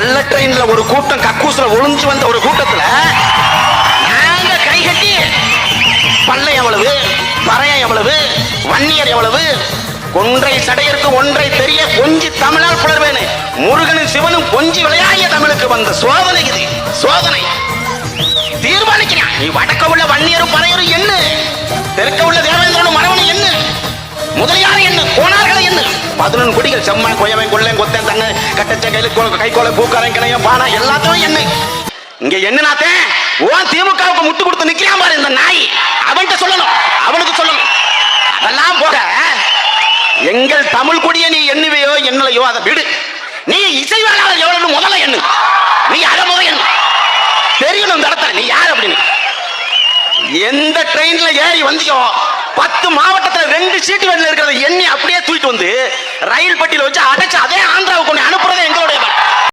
கள்ள ட்ரெயின்ல ஒரு கூட்டம் கக்கூசுல ஒளிஞ்சு வந்த ஒரு கூட்டத்துல நாங்க கை கட்டி பல்லை எவ்வளவு பறையம் எவ்வளவு வன்னியர் எவ்வளவு ஒன்றை சடையருக்கு ஒன்றை தெரிய கொஞ்சி தமிழால் புலர்வேனு. முருகனும் சிவனும் கொஞ்சி விளையாடிய தமிழுக்கு வந்த சோதனை இது சோதனை. தீர்மானிக்கிறான். நீ வடக்க உள்ள வன்னியரும் பறையரும் என்ன? தெற்க உள்ள தேவேந்திரனும் மரவனும் என்ன? முதலியார் என்ன? கோணார்களை என்ன? பதினொன்று குடிகள் செம்மன் கொயவன் கொள்ளன் கொத்தன் தங்க கட்டச்ச கையில் பூக்காரன் பானா எல்லாத்தையும் என்ன இங்க என்னனாத்தே ஓ திமுகவுக்கு முட்டு கொடுத்து நிக்கிறான் பாரு இந்த நாய். அவன்கிட்ட சொல்லணும் அவனுக்கு சொல்லணும். அதெல்லாம் போக எங்கள் தமிழ் கொடியை நீ எண்ணுவையோ என்னலையோ அதை விடு. நீ இசைவாளர் எவ்வளவு முதல்ல எண்ணு. நீ அதை முதல் எண்ணு. தெரியணும் இந்த இடத்துல நீ யார் அப்படின்னு. எந்த ட்ரெயின்ல ஏறி வந்தியோ பத்து மாவட்டத்துல ரெண்டு சீட்டு வெளில இருக்கிறத எண்ணி அப்படியே தூக்கிட்டு வந்து ரயில் பட்டியல வச்சு அடைச்சு அதே ஆந்திராவுக்கு